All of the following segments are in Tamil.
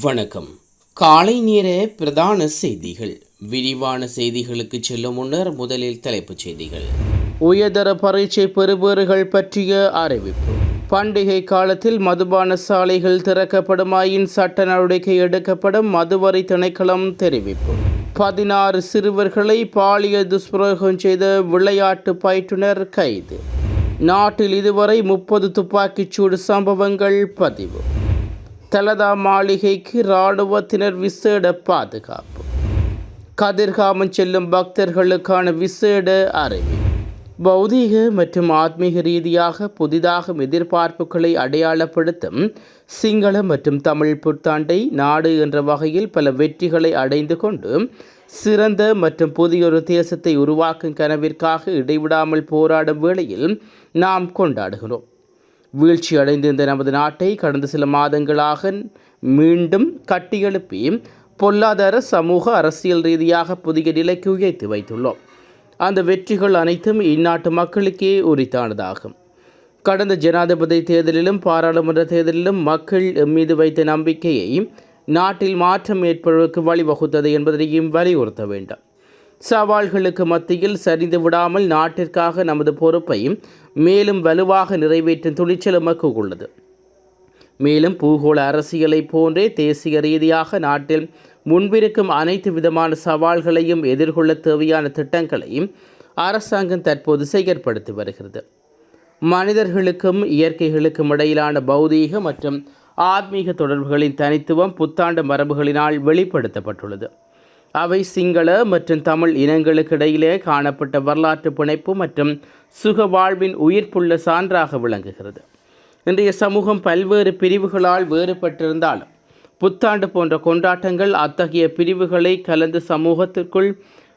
வணக்கம். காலை நேர பிரதான செய்திகள். விரிவான செய்திகளுக்கு செல்லும் முன்னர் முதலில் தலைப்புச் செய்திகள். உயர்தர பரீட்சை பெறுபவர்கள் பற்றிய அறிவிப்பு. பண்டிகை காலத்தில் மதுபான சாலைகள் திறக்கப்படுமாயின் சட்ட நடவடிக்கை எடுக்கப்படும் மதுவரி திணைக்களம் தெரிவிப்பு. பதினாறு சிறுவர்களை பாலியல் துஷ்பிரயோகம் செய்த விளையாட்டு பயிற்றுனர் கைது. நாட்டில் இதுவரை முப்பது துப்பாக்கிச்சூடு சம்பவங்கள் பதிவு. தலதா மாளிகைக்கு இராணுவத்தினர் விசேட பாதுகாப்பு. கதிர்காமம் செல்லும் பக்தர்களுக்கான விசேட அறிவு. பௌதீக மற்றும் ஆத்மீக ரீதியாக புதிதாக எதிர்பார்ப்புகளை அடையாளப்படுத்தும் சிங்கள மற்றும் தமிழ் புத்தாண்டை நாடு என்ற வகையில் பல வெற்றிகளை அடைந்து கொண்டு சிறந்த மற்றும் புதியொரு தேசத்தை உருவாக்கும் கனவிற்காக இடைவிடாமல் போராடும் வேளையில் நாம் கொண்டாடுகிறோம். வீழ்ச்சி அடைந்திருந்த நமது நாட்டை கடந்த சில மாதங்களாக மீண்டும் கட்டியெழுப்பி பொருளாதார சமூக அரசியல் ரீதியாக புதிய நிலைக்கு உயர்த்தி வைத்துள்ளோம். அந்த வெற்றிகள் அனைத்தும் இந்நாட்டு மக்களுக்கே உரித்தானதாகும். கடந்த ஜனாதிபதி தேர்தலிலும் பாராளுமன்ற தேர்தலிலும் மக்கள் மீது வைத்த நம்பிக்கையை நாட்டில் மாற்றம் ஏற்படுவதற்கு வழிவகுத்தது என்பதையும் வலியுறுத்த வேண்டும். சவால்களுக்கு மத்தியில் சரிந்து விடாமல் நாட்டிற்காக நமது பொறுப்பை மேலும் வலுவாக நிறைவேற்றும் துணிச்சல் எமக்கு உள்ளது. மேலும் பூகோள அரசியலை போன்றே தேசிய ரீதியாக நாட்டில் முன்பிருக்கும் அனைத்து விதமான சவால்களையும் எதிர்கொள்ள தேவையான திட்டங்களையும் அரசாங்கம் தற்போது செயற்படுத்தி வருகிறது. மனிதர்களுக்கும் இயற்கைகளுக்கும் இடையிலான பௌதீக மற்றும் ஆத்மீக தொடர்புகளின் தனித்துவம் புத்தாண்டு மரபுகளினால் வெளிப்படுத்தப்பட்டுள்ளது. அவை சிங்கள மற்றும் தமிழ் இனங்களுக்கு இடையிலே காணப்பட்ட வரலாற்று பிணைப்பு மற்றும் சுக வாழ்வின் உயிர்ப்புள்ள சான்றாக விளங்குகிறது. இன்றைய சமூகம் பல்வேறு பிரிவுகளால் வேறுபட்டிருந்தாலும் புத்தாண்டு போன்ற கொண்டாட்டங்கள் அத்தகைய பிரிவுகளை கலந்து சமூகத்திற்குள்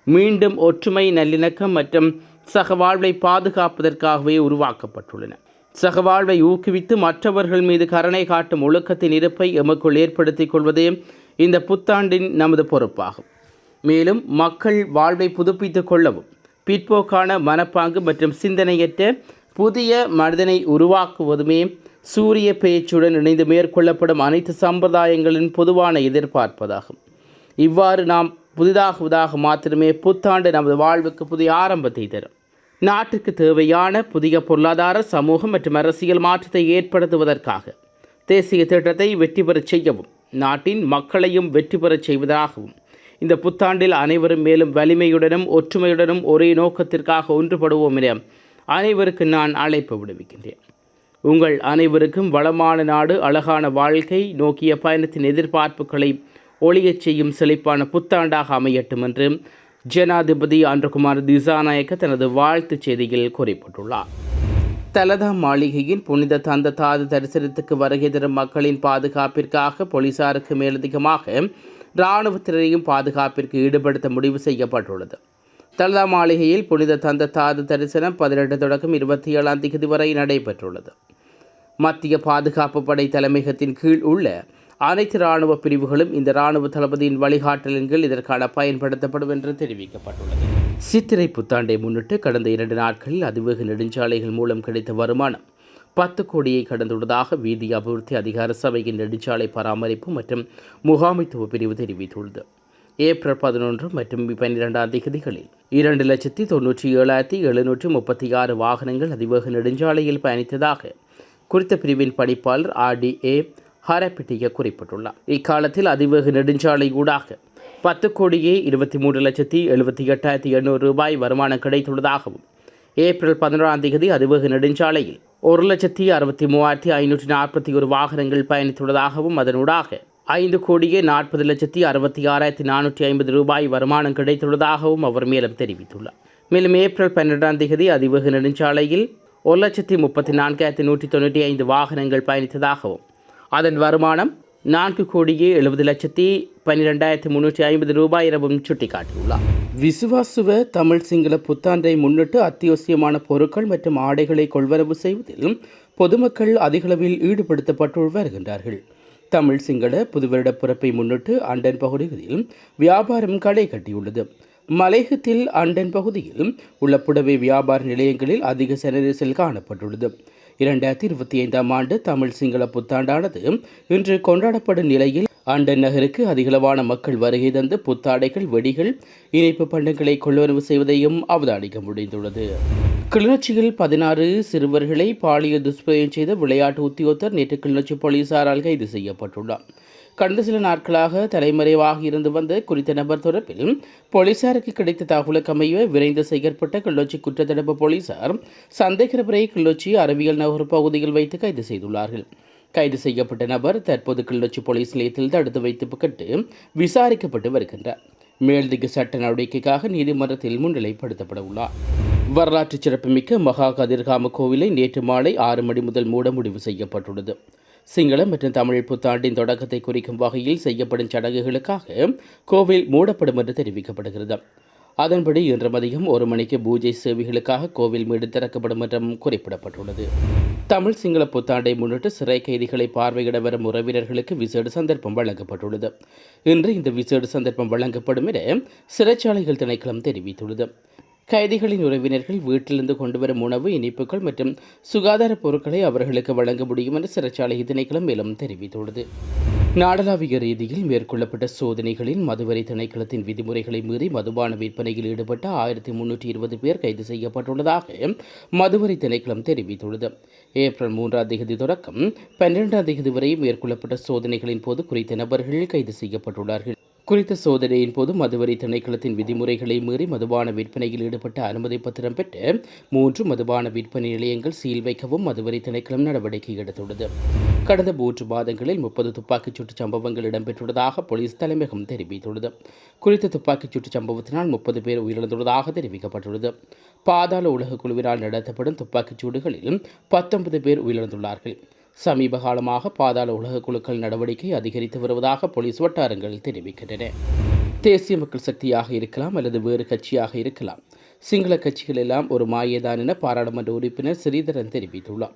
மீண்டும் ஒற்றுமை நல்லிணக்கம் மற்றும் சகவாழ்வை பாதுகாப்பதற்காகவே உருவாக்கப்பட்டுள்ளன. சகவாழ்வை ஊக்குவித்து மற்றவர்கள் மீது கருணை காட்டும் ஒழுக்கத்தின் இருப்பை எமக்குள் ஏற்படுத்திக் கொள்வதே இந்த புத்தாண்டின் நமது பொறுப்பாகும். மேலும் மக்கள் வாழ்வை புதுப்பித்துக் கொள்ளவும் பிற்போக்கான மனப்பாங்கு மற்றும் சிந்தனையற்ற புதிய மனிதனை உருவாக்குவதுமே சூரிய பேச்சுடன் இணைந்து மேற்கொள்ளப்படும் அனைத்து சம்பிரதாயங்களின் பொதுவான எதிர்பார்ப்பதாகும். இவ்வாறு நாம் புதிதாகுவதாக மாத்திரமே புத்தாண்டு நமது வாழ்வுக்கு புதிய ஆரம்பத்தை தரும். நாட்டுக்கு தேவையான புதிய பொருளாதார சமூகம் மற்றும் அரசியல் மாற்றத்தை ஏற்படுத்துவதற்காக தேசிய திட்டத்தை வெற்றி பெறச் செய்யவும் நாட்டின் மக்களையும் வெற்றி பெறச் செய்வதாகவும் இந்த புத்தாண்டில் அனைவரும் மேலும் வலிமையுடனும் ஒற்றுமையுடனும் ஒரே நோக்கத்திற்காக ஒன்றுபடுவோம் என அனைவருக்கு நான் அழைப்பு விடுவிக்கின்றேன். உங்கள் அனைவருக்கும் வளமான நாடு அழகான வாழ்க்கை நோக்கிய பயணத்தின் எதிர்பார்ப்புகளை ஒளியச் செய்யும் செழிப்பான புத்தாண்டாக அமையட்டும் என்று ஜனாதிபதி அன்றகுமார் திசாநாயக்க தனது வாழ்த்துச் செய்தியில் குறிப்பிட்டுள்ளார். தலதா மாளிகையின் புனித தந்த தாது தரிசனத்துக்கு வருகை தரும் மக்களின் பாதுகாப்பிற்காக போலீசாருக்கு மேலதிகமாக இராணுவத்தினரையும் பாதுகாப்பிற்கு ஈடுபடுத்த முடிவு செய்யப்பட்டுள்ளது. தலதா மாளிகையில் புனித தந்த தாது தரிசனம் பதினெட்டு தொடக்கம் இருபத்தி ஏழாம் தேதி வரை நடைபெற்றுள்ளது. மத்திய பாதுகாப்பு படை தலைமையகத்தின் கீழ் உள்ள அனைத்து இராணுவ பிரிவுகளும் இந்த இராணுவ தளபதியின் வழிகாட்டலின் கீழ் இதற்கான பயன்படுத்தப்படும் என்று தெரிவிக்கப்பட்டுள்ளது. சித்திரை புத்தாண்டை முன்னிட்டு கடந்த இரண்டு நாட்களில் அதிவேக நெடுஞ்சாலைகள் மூலம் கிடைத்த வருமானம் பத்து கோடியை கடந்துள்ளதாக வீதி அபிவிருத்தி அதிகார சபையின் நெடுஞ்சாலை பராமரிப்பு மற்றும் முகாமைத்துவ பிரிவு தெரிவித்துள்ளது. ஏப்ரல் பதினொன்று மற்றும் பன்னிரெண்டாம் தேதிகளில் இரண்டு லட்சத்தி தொன்னூற்றி ஏழாயிரத்தி எழுநூற்றி முப்பத்தி ஆறு வாகனங்கள் அதிவேக நெடுஞ்சாலையில் பயணித்ததாக குறித்த பிரிவின் பணிப்பாளர் ஆர்டிஏ ஹரப்பிட்டிய குறிப்பிட்டுள்ளார். இக்காலத்தில் அதிவேக நெடுஞ்சாலை ஊடாக பத்து கோடியே இருபத்தி மூன்று லட்சத்தி எழுபத்தி எட்டாயிரத்தி எண்ணூறு ரூபாய் வருமானம் கிடைத்துள்ளதாகவும் ஏப்ரல் பதினொன்றாம் தேதி அதிவேக நெடுஞ்சாலையில் ஒரு லட்சத்தி அறுபத்தி மூவாயிரத்தி ஐநூற்றி நாற்பத்தி ஒரு வாகனங்கள் பயணித்துள்ளதாகவும் அதனூடாக ஐந்து கோடியே நாற்பது லட்சத்தி அறுபத்தி ஆறாயிரத்தி நானூற்றி ஐம்பது ரூபாய் வருமானம் கிடைத்துள்ளதாகவும் அவர் மேலும் தெரிவித்துள்ளார். மேலும் ஏப்ரல் பன்னிரெண்டாம் தேதி அதிவேக நெடுஞ்சாலையில் ஒரு லட்சத்தி முப்பத்தி நான்காயிரத்தி நூற்றி தொண்ணூற்றி ஐந்து வாகனங்கள் பயணித்ததாகவும் அதன் வருமானம் நான்கு கோடியே எழுபது லட்சத்தி பன்னிரெண்டாயிரத்தி முன்னூற்றி ஐம்பது ரூபாய் எனவும் சுட்டிக்காட்டியுள்ளார். விசுவாசுவ தமிழ் சிங்கள புத்தாண்டை முன்னிட்டு அத்தியாவசியமான பொருட்கள் மற்றும் ஆடைகளை கொள்வரவு செய்வதில் பொதுமக்கள் அதிகளவில் ஈடுபடுத்தப்பட்டு வருகின்றார்கள். தமிழ் சிங்கள புதுவருட பிறப்பை முன்னிட்டு அண்டன் பகுதிகளில் வியாபாரம் களை கட்டியுள்ளது. மலையகத்தில் அண்டன் பகுதியில் உள்ள புடவை வியாபார நிலையங்களில் அதிக சனரிசல் காணப்பட்டுள்ளது. இரண்டாயிரத்தி இருபத்தி ஐந்தாம் ஆண்டு தமிழ் சிங்கள புத்தாண்டானது இன்று கொண்டாடப்படும் நிலையில் அண்டன் நகருக்கு அதிகளவான மக்கள் வருகை தந்து புத்தாடைகள் வெடிகள் இணைப்பு பண்டங்களை கொள்வனவு செய்வதையும் அவதானிக்க முடிந்துள்ளது. கிளிநொச்சியில் பதினாறு சிறுவர்களை பாலியல் துஷ்பிரயோகம் செய்த விளையாட்டு உத்தியோகத்தர் நேற்று கிளிநொச்சி போலீசாரால் கைது செய்யப்பட்டுள்ளார். கடந்த சில நாட்களாக தலைமறைவாக இருந்து வந்த குறித்த நபர் தொடர்பில் போலீசாருக்கு கிடைத்த தகவலுக்கமைய விரைந்து செயற்பட்ட கிள்ளொச்சி குற்றத்தடுப்பு போலீசார் சந்தேக நபரை கிள்ளொச்சி அறிவியல் நகர் பகுதியில் வைத்து கைது செய்துள்ளார்கள். கைது செய்யப்பட்ட நபர் தற்போது கிள்ளொச்சி போலீஸ் நிலையத்தில் தடுத்து வைத்து கட்டு விசாரிக்கப்பட்டு வருகின்றார். மேல்திக சட்ட நடவடிக்கைக்காக நீதிமன்றத்தில் முன்னிலைப்படுத்தப்பட உள்ளார் வரலாற்று சிறப்புமிக்க மகா கதிர்காம கோவிலை நேற்று மாலை ஆறு மணி முதல் மூட முடிவு செய்யப்பட்டுள்ளது. சிங்களம் மற்றும் தமிழ் புத்தாண்டின் தொடக்கத்தை குறிக்கும் வகையில் செய்யப்படும் சடங்குகளுக்காக கோவில் மூடப்படும் என்று தெரிவிக்கப்படுகிறது. அதன்படி இன்று மதியம் ஒரு மணிக்கு பூஜை சேவைகளுக்காக கோவில் மீடு திறக்கப்படும் என்றும் குறிப்பிடப்பட்டுள்ளது. தமிழ் சிங்கள புத்தாண்டை முன்னிட்டு சிறை கைதிகளை பார்வையிட வரும் உறவினர்களுக்கு விசேட சந்தர்ப்பம் வழங்கப்பட்டுள்ளது. இன்று இந்த விசேட சந்தர்ப்பம் வழங்கப்படும் என சிறைச்சாலைகள் திணைக்களம் தெரிவித்துள்ளது. கைதிகளின் உறவினர்கள் வீட்டிலிருந்து கொண்டுவரும் உணவு இனிப்புகள் மற்றும் சுகாதார பொருட்களை அவர்களுக்கு வழங்க முடியும் என சிறைச்சாலை திணைக்களம் மேலும் தெரிவித்துள்ளது. நாடளாவிய ரீதியில் மேற்கொள்ளப்பட்ட சோதனைகளில் மதுவரை திணைக்களத்தின் விதிமுறைகளை மீறி மதுபான விற்பனையில் ஈடுபட்ட ஆயிரத்தி முன்னூற்றி இருபது பேர் கைது செய்யப்பட்டுள்ளதாக மதுவரை திணைக்களம் தெரிவித்துள்ளது. ஏப்ரல் மூன்றாம் தேதி தொடக்கம் பன்னிரெண்டாம் தேதி வரை மேற்கொள்ளப்பட்ட சோதனைகளின் போது குறித்த நபர்கள் கைது செய்யப்பட்டுள்ளார்கள். குறித்த சோதனையின் போது மதுவரி திணைக்களத்தின் விதிமுறைகளை மீறி மதுபான விற்பனையில் ஈடுபட்ட அனுமதி பத்திரம் பெற்று மூன்று மதுபான விற்பனை நிலையங்கள் சீல் வைக்கவும் மதுவரி திணைக்களம் நடவடிக்கை எடுத்துள்ளது. கடந்த மூன்று மாதங்களில் முப்பது துப்பாக்கிச் சூட்டு சம்பவங்கள் இடம்பெற்றுள்ளதாக போலீஸ் தலைமையகம் தெரிவித்துள்ளது. குறித்த துப்பாக்கிச் சூட்டு சம்பவத்தினால் முப்பது பேர் உயிரிழந்துள்ளதாக தெரிவிக்கப்பட்டுள்ளது. பாதாள உலக குழுவினால் நடத்தப்படும் துப்பாக்கிச் சூடுகளில் பத்தொன்பது பேர் உயிரிழந்துள்ளார்கள். சமீப காலமாக பாதாள உலக குழுக்கள் நடவடிக்கை அதிகரித்து வருவதாக போலீஸ் வட்டாரங்கள் தெரிவிக்கின்றன. தேசிய மக்கள் சக்தியாக இருக்கலாம் அல்லது வேறு கட்சியாக இருக்கலாம். சிங்கள கட்சிகள் எல்லாம் ஒரு மாயேதான் என பாராளுமன்ற உறுப்பினர் ஸ்ரீதரன் தெரிவித்துள்ளார்.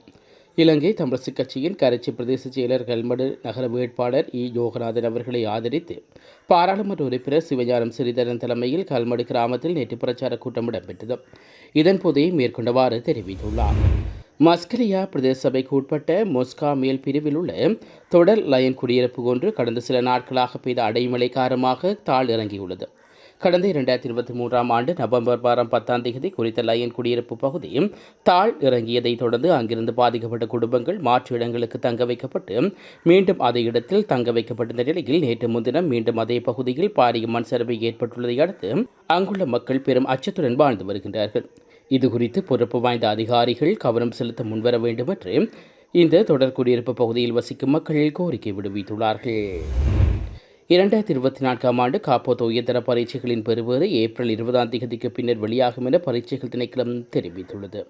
இலங்கை தமிழரசு கட்சியின் கரைச்சி பிரதேச செயலர் கல்மடு நகர வேட்பாளர் இ. யோகநாதன் அவர்களை ஆதரித்து பாராளுமன்ற உறுப்பினர் சிவஞானம் ஸ்ரீதரன் தலைமையில் கல்மடு கிராமத்தில் நேற்று பிரச்சார கூட்டம் இடம்பெற்றது. இதன்போதே மேற்கொண்டவாறு தெரிவித்துள்ளார். மஸ்கலியா பிரதேச சபைக்கு உட்பட்ட மொஸ்கா மேல் பிரிவில் உள்ள தொடர் லயன் குடியிருப்பு ஒன்று கடந்த சில நாட்களாக பெய்த அடைமழை காரணமாக தாழ் இறங்கியுள்ளது. கடந்த இரண்டாயிரத்தி இருபத்தி மூன்றாம் ஆண்டு நவம்பர் வாரம் பத்தாம் தேதி குறித்த லயன் குடியிருப்பு பகுதி தாழ் இறங்கியதை தொடர்ந்து அங்கிருந்து பாதிக்கப்பட்ட குடும்பங்கள் மாற்று இடங்களுக்கு தங்க வைக்கப்பட்டு மீண்டும் அதே இடத்தில் தங்க வைக்கப்பட்டிருந்த நிலையில் நேற்று முன்தினம் மீண்டும் அதே பகுதியில் பாரிய மண் சரிவு ஏற்பட்டுள்ளதை அடுத்து அங்குள்ள மக்கள் பெரும் அச்சத்துடன் வாழ்ந்து வருகின்றார்கள். இது குறித்து பொறுப்பு வாய்ந்த அதிகாரிகள் கவனம் செலுத்த முன்வர வேண்டும் என்று இந்த தொடர் குடியிருப்பு பகுதியில் வசிக்கும் மக்கள் கோரிக்கை விடுவித்துள்ளார்கள். இரண்டாயிரத்தி இருபத்தி நான்காம் ஆண்டு காப்போத் உயர்தர பரீட்சைகளின் பெறுவது ஏப்ரல் இருபதாம் தேதிக்கு பின்னர் வெளியாகும் என பரீட்சைகள் திணைக்களம் தெரிவித்துள்ளது.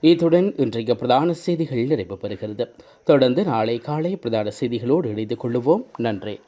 இத்துடன் இன்றைய பிரதான செய்திகள் நிறைவு பெறுகிறது. தொடர்ந்து நாளை காலை பிரதான செய்திகளோடு இணைந்து கொள்ளுவோம். நன்றி.